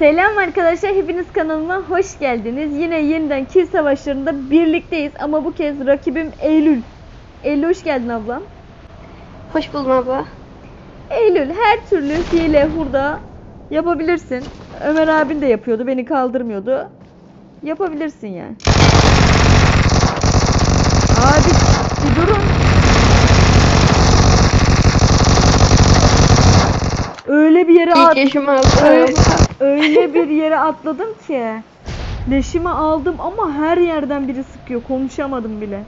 Selam arkadaşlar, hepiniz kanalıma hoş geldiniz. Yine yeniden kill savaşlarında birlikteyiz ama bu kez rakibim Eylül. Eylül hoş geldin ablam. Hoş buldum abla. Eylül her türlü hile, hurda yapabilirsin. Ömer abin de yapıyordu, beni kaldırmıyordu. Yapabilirsin yani. Abi bir durun. Öyle bir yere at. İlk yaşım. Öyle, öyle bir yere atladım ki. Leşimi aldım ama her yerden biri sıkıyor. Konuşamadım bile.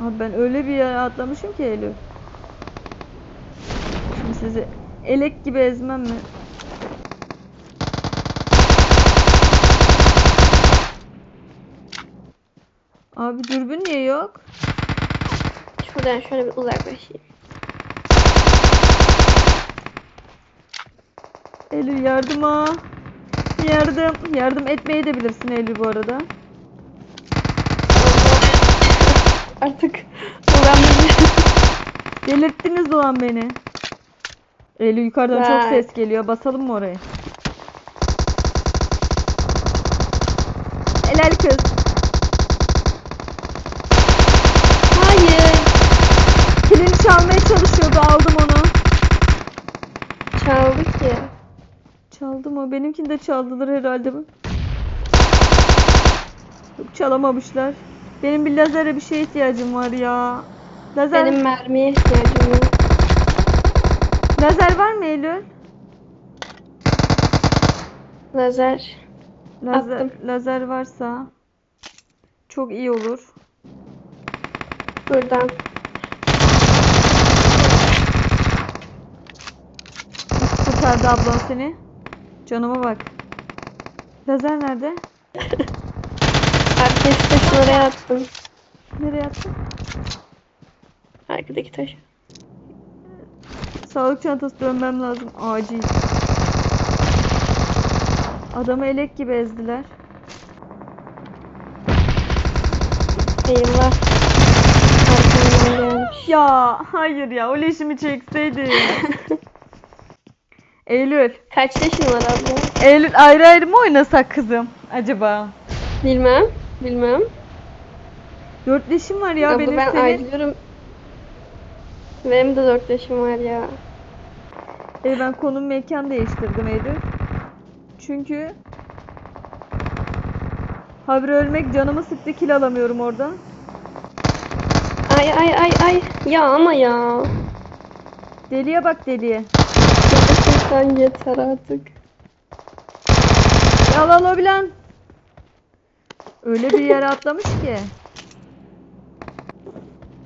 Abi ben öyle bir yere atlamışım ki Eylül. Şimdi sizi elek gibi ezmem mi? Abi dürbün niye yok? Şuradan şöyle bir uzaklaşayım. Eylül yardıma. Yardım. Yardım etmeyi de bilirsin Eylül bu arada. Artık ulandım. Delirttiniz ulan beni. Eylül yukarıdan çok Vay. ses geliyor. Basalım mı oraya? Helal kız. O. Benimkini de çaldılar herhalde. Yok çalamamışlar. Benim bir lazere bir şeye ihtiyacım var ya. Lazer, Benim mermiye ihtiyacım yok. lazer var mı Eylül? Lazer. Lazer, Attım. lazer varsa çok iyi olur. Buradan. Kurtardı ablam seni. Canıma bak. Lazer nerede? Arkadaki taşı oraya attım. Nereye attın? Arkadaki taşı. Sağlık çantası dönmem lazım. Acil. Adamı elek gibi ezdiler. Eyvah. Ya hayır ya o leşimi çekseydi. Eylül. Kaç yaşın var abla? Eylül ayrı ayrı mı oynasak kızım acaba? Bilmem. Bilmem. Dört leşim var ya abla benim ben senin. ayrılıyorum. Benim de dört yaşım var ya. E ben konum mekan değiştirdim Eylül. Çünkü Habire ölmek canımı sıktı kill alamıyorum oradan. Ay ay ay ay. Ya ama ya. Deliye bak deliye. Sen yeter artık. Al al bilen. Öyle bir yere atlamış ki.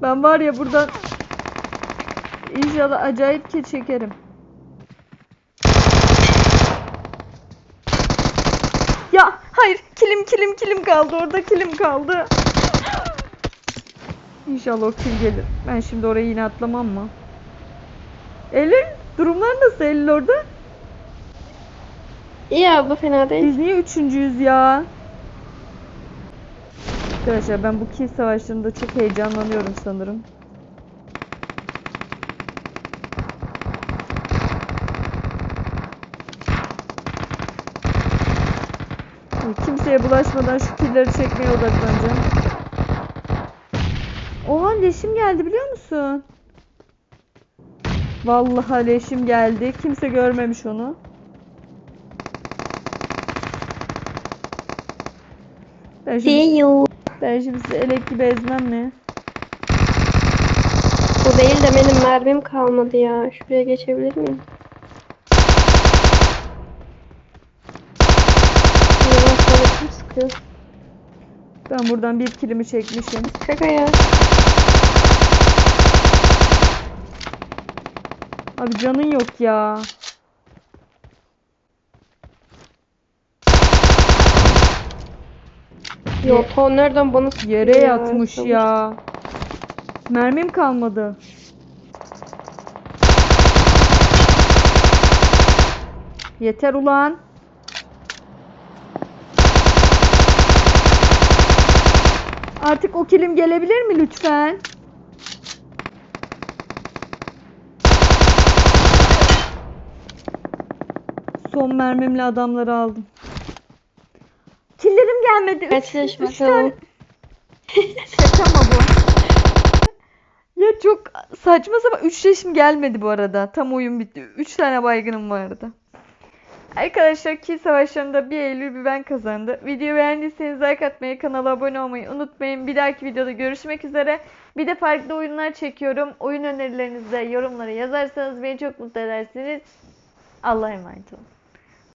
Ben var ya buradan İnşallah acayip kill çekerim. Ya hayır kilim kilim kilim kaldı orada kilim kaldı. İnşallah o kill gelir. Ben şimdi oraya yine atlamam mı? Eylül durumlar nasıl Eylül orada? İyi abla fena değil. Biz niye üçüncüyüz ya? Arkadaşlar ben bu kill savaşlarında çok heyecanlanıyorum sanırım. Kimseye bulaşmadan şu killleri çekmeye odaklanacağım. Oha leşim geldi biliyor musun? Vallahi leşim geldi. Kimse görmemiş onu. Ben şimdi, ben şimdi sizi elek gibi ezmem mi? Bu değil de benim mermim kalmadı ya. Şuraya geçebilir miyim? Sıkıyor? Ben buradan bir kilimi çekmişim. Şaka ya. Abi canın yok ya. Ya ta nereden bana Yere ya? yatmış ya. Mermim kalmadı. Yeter ulan. Artık o kilim gelebilir mi lütfen? Son mermimle adamları aldım. Killerim gelmedi. Üç, üç tane. bakalım. Şaka mı bu? Ya çok saçma sapan 3 yaşım gelmedi bu arada. Tam oyun bitti. 3 tane baygınım vardı. Arkadaşlar ki savaşlarında bir Eylül bir ben kazandı. Videoyu beğendiyseniz like atmayı, kanala abone olmayı unutmayın. Bir dahaki videoda görüşmek üzere. Bir de farklı oyunlar çekiyorum. Oyun önerilerinizi de yorumlara yazarsanız beni çok mutlu edersiniz. Allah'a emanet olun.